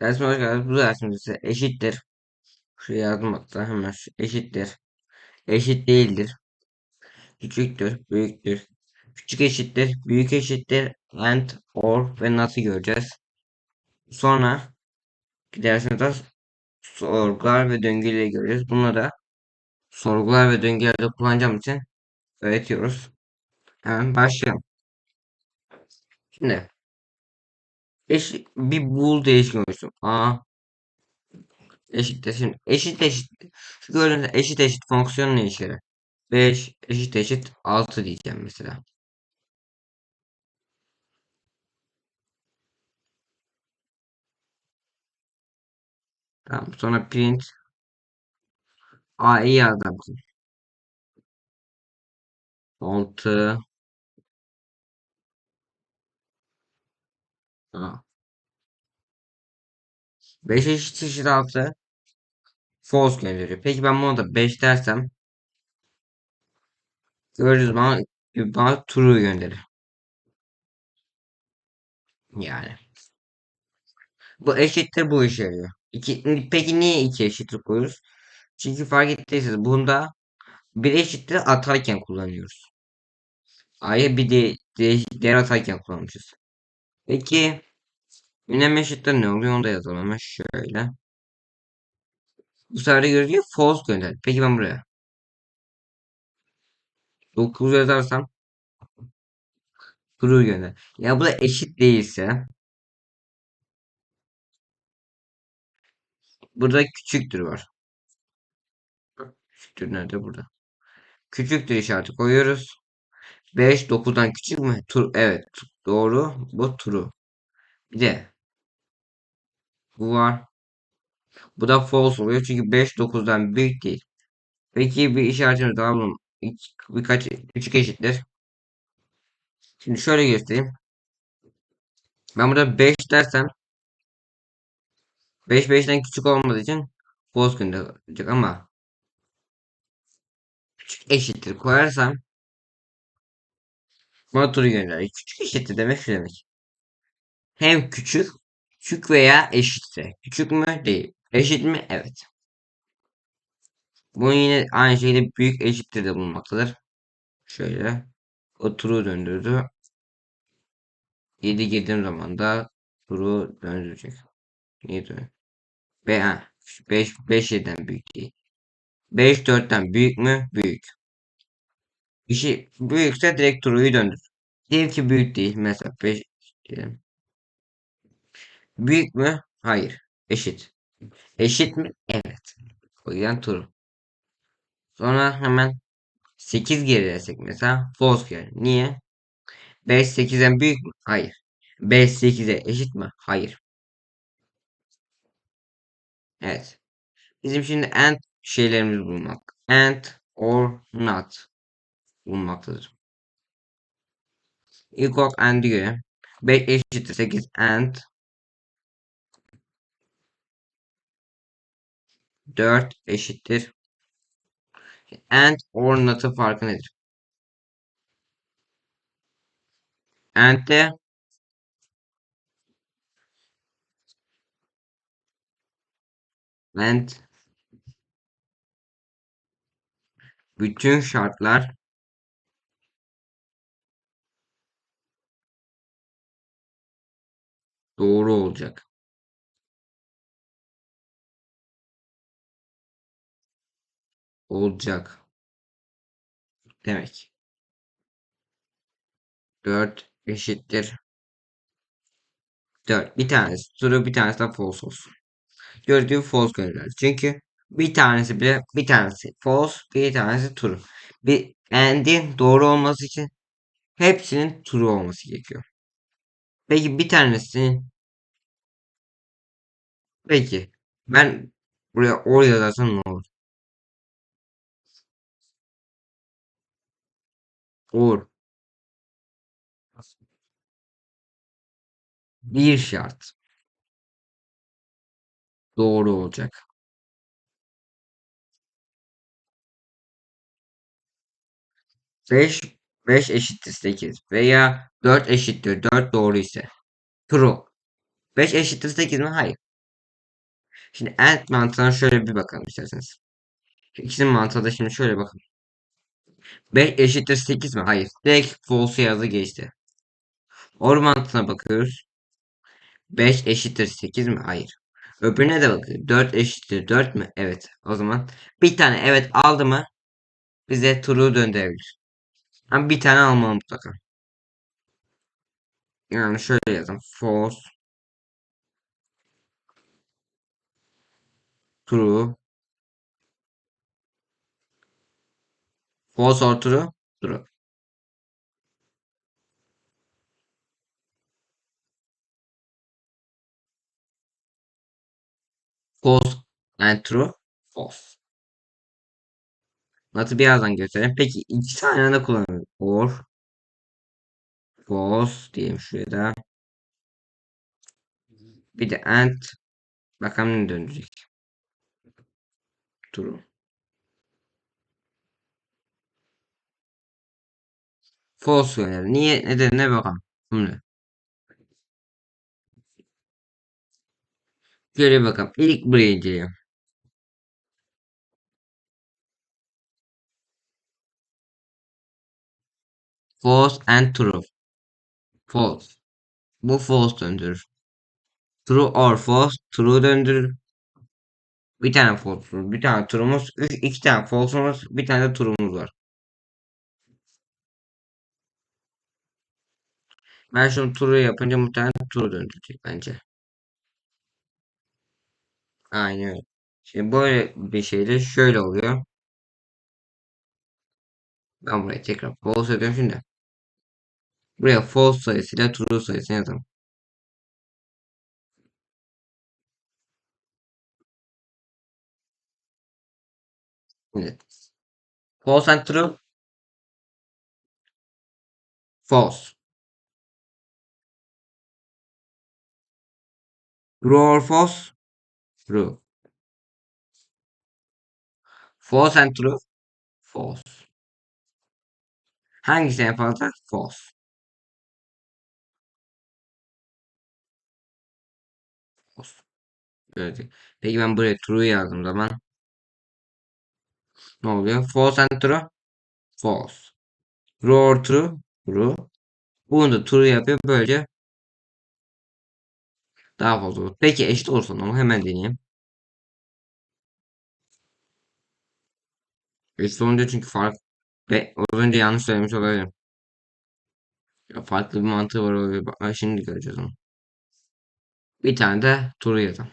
Dersime hoş geldiniz. Bu dersimizde eşittir. Şuraya yazdım hatta hemen şu eşittir. Eşit değildir. Küçüktür. Büyüktür. Küçük eşittir. Büyük eşittir. And, or ve not'ı göreceğiz. Sonra dersimizde sorgular ve döngüleri göreceğiz. Bunları da sorgular ve döngülerde kullanacağım için öğretiyoruz. Hemen başlayalım. Şimdi eşit, bir bool değişken oluştum. A eşittir. Şimdi eşit eşit. Şu gördüğünüz eşit eşit fonksiyonu ne işe yarar? 5 eşit eşit 6 diyeceğim mesela. Tamam. Sonra print A'yı yazdım. 6 A. 5 eşit eşit 6 false gönderiyor. Peki ben bunu da 5 dersem gördüğünüz zaman bana true gönderir. Yani. Bu eşittir bu işe yarıyor. İki, peki niye iki eşittir koyuyoruz? Çünkü fark ettiyseniz bunda bir eşittir atarken kullanıyoruz. A'ya bir de, de, değer atarken kullanmışız. Peki ünlem eşittir ne oluyor onu da yazalım hemen şöyle. Bu sefer de görüyor false gönder. Peki ben buraya 9 yazarsam true gönder. Ya bu da eşit değilse burada küçüktür var. Küçüktür nerede burada? Küçüktür işareti koyuyoruz. 5 9'dan küçük mü? Tur evet doğru. Bu true. Bir de bu var. Bu da false oluyor çünkü 5 9'dan büyük değil. Peki bir işaretimiz daha bunun birkaç küçük eşittir. Şimdi şöyle göstereyim. Ben burada 5 dersem 5 5'ten küçük olmadığı için false gönderecek ama küçük eşittir koyarsam bana true gönderecek. Küçük eşittir demek şu demek. Hem küçük küçük veya eşitse. Küçük mü? Değil. Eşit mi? Evet. Bunun yine aynı şekilde büyük eşittir de bulunmaktadır. Şöyle. O true döndürdü. 7 girdiğim zaman da true döndürecek. Niye dönüyor? 5, 5 7'den büyük değil. 5 4'ten büyük mü? Büyük. Bir şey büyükse direkt true'yu döndür. Diyelim ki büyük değil. Mesela 5 diyelim. Büyük mü? Hayır. Eşit. Eşit mi? Evet. O yüzden true. Sonra hemen 8 gerilersek mesela false gelir. Niye? 5 8'den büyük mü? Hayır. 5 8'e eşit mi? Hayır. Evet. Bizim şimdi and şeylerimiz bulmak. And or not bulmaktadır. İlk olarak and'e göre 5 eşittir 8 and 4 eşittir and or not'ın farkı nedir? And'de and bütün şartlar doğru olacak. Olacak. Demek. 4 eşittir 4. Bir tanesi true bir tanesi de false olsun. Gördüğüm false gönderir. Çünkü bir tanesi bile bir tanesi false bir tanesi true. Bir and'in doğru olması için hepsinin true olması gerekiyor. Peki bir tanesinin peki ben buraya or yazarsam ne olur? Or bir şart doğru olacak. 5 5 eşittir 8 veya 4 eşittir 4 doğru ise true. 5 eşittir 8 mi? Hayır. Şimdi AND mantığına şöyle bir bakalım isterseniz. İkisinin mantığı da şimdi şöyle bakın. 5 eşittir 8 mi? Hayır. Direkt false yazı geçti. OR bakıyoruz. 5 eşittir 8 mi? Hayır. Öbürüne de bakıyoruz. 4 eşittir 4 mü? Evet. O zaman bir tane evet aldı mı bize true'u döndürebilir. Ama bir tane almalı mutlaka. Yani şöyle yazalım. False, true, false or true, true. False and true, false. Nasıl birazdan göstereyim. Peki iki tane de kullanıyorum. Or, false diyeyim şuraya da. Bir de and. Bakalım ne dönecek. True. False yani. Niye? Nedenine bakalım. Şimdi. Şöyle bakalım. İlk inceleyelim. False and true. False. Bu false döndürür. True or false. True döndürür. Bir tane false'umuz, bir tane true'umuz, iki tane false'umuz, bir tane de true'umuz var. Ben true'u yapınca muhtemelen true döndürecek bence. Aynen öyle. Şimdi böyle bir şeyde şöyle oluyor. Ben buraya tekrar false ediyorum şimdi. Buraya false sayısıyla true sayısını yazalım. Şimdi false and true. False. True or false? True. False and true? False. Hangisi en fazla? False. False. Böyle. Peki ben buraya true yazdım zaman ne oluyor? False and true? False. True or true? True. Bunu da true yapıyor. Böylece daha fazla olur. Peki eşit olursa ama hemen deneyeyim. Eşit olunca çünkü fark ve az önce yanlış söylemiş olabilirim. Ya farklı bir mantığı var. Bak, şimdi göreceğiz onu. Bir tane de true yazalım.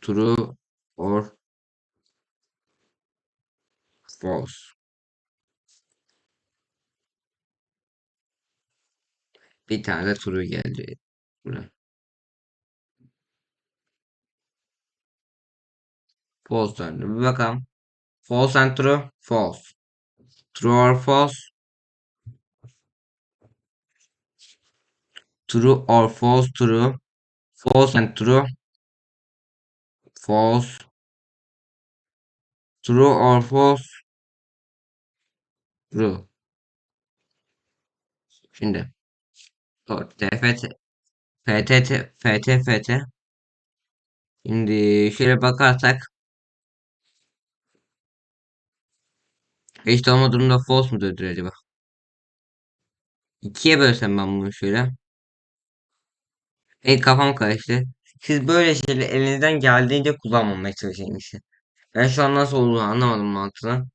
True or false. Bir tane de true geldi. Buraya. False döndü. Bir bakalım. False and true. False. True or false. True or false. True. False and true. False. True or false. True. Şimdi. Doğru. TFT. FTT. FT. FT. Şimdi şöyle bakarsak. Eşit olma durumunda false mu döndür acaba? İkiye bölsem ben bunu şöyle. Hey kafam karıştı. Siz böyle şeyleri elinizden geldiğince kullanmamaya çalışın işte. Ben şu an nasıl olduğunu anlamadım mantığını.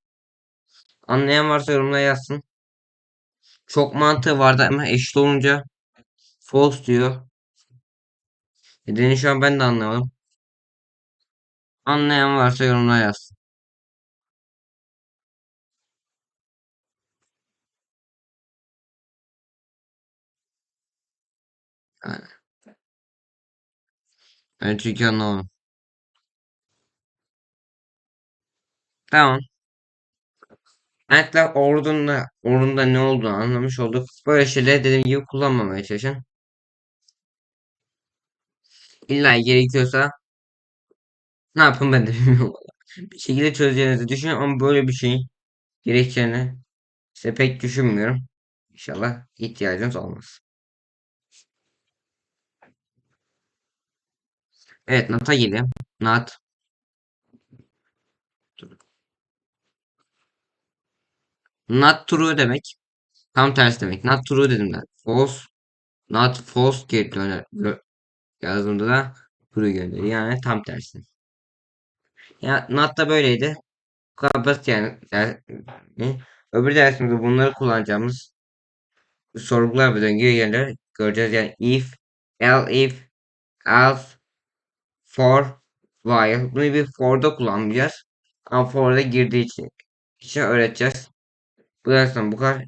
Anlayan varsa yorumlara yazsın. Çok mantığı vardı ama eşit olunca false diyor. Nedeni şu an ben de anlamadım. Anlayan varsa yorumlara yazsın. Yani ben çünkü anlamadım. Tamam. Ayaklar ordunda, ordunda ne olduğunu anlamış olduk. Böyle şeyleri dediğim gibi kullanmamaya çalışın. İlla gerekiyorsa ne yapın ben de bilmiyorum. Bir şekilde çözeceğinizi düşünüyorum ama böyle bir şeyin gerekeceğini işte pek düşünmüyorum. İnşallah ihtiyacınız olmaz. Evet not'a gidelim. Not. Not true demek. Tam tersi demek. Not true dedim ben. False. Not false geri döner. Yazdığımda da true gönderiyor. Yani tam tersi. Ya not da böyleydi. Bu kadar basit yani. yani öbür dersimizde bunları kullanacağımız sorgular ve döngü yerleri göreceğiz. Yani if, else if, else, for, while. Bunu bir for'da kullanmayacağız. Ama for'da girdiği için, için öğreteceğiz. Bu dersten bu kadar.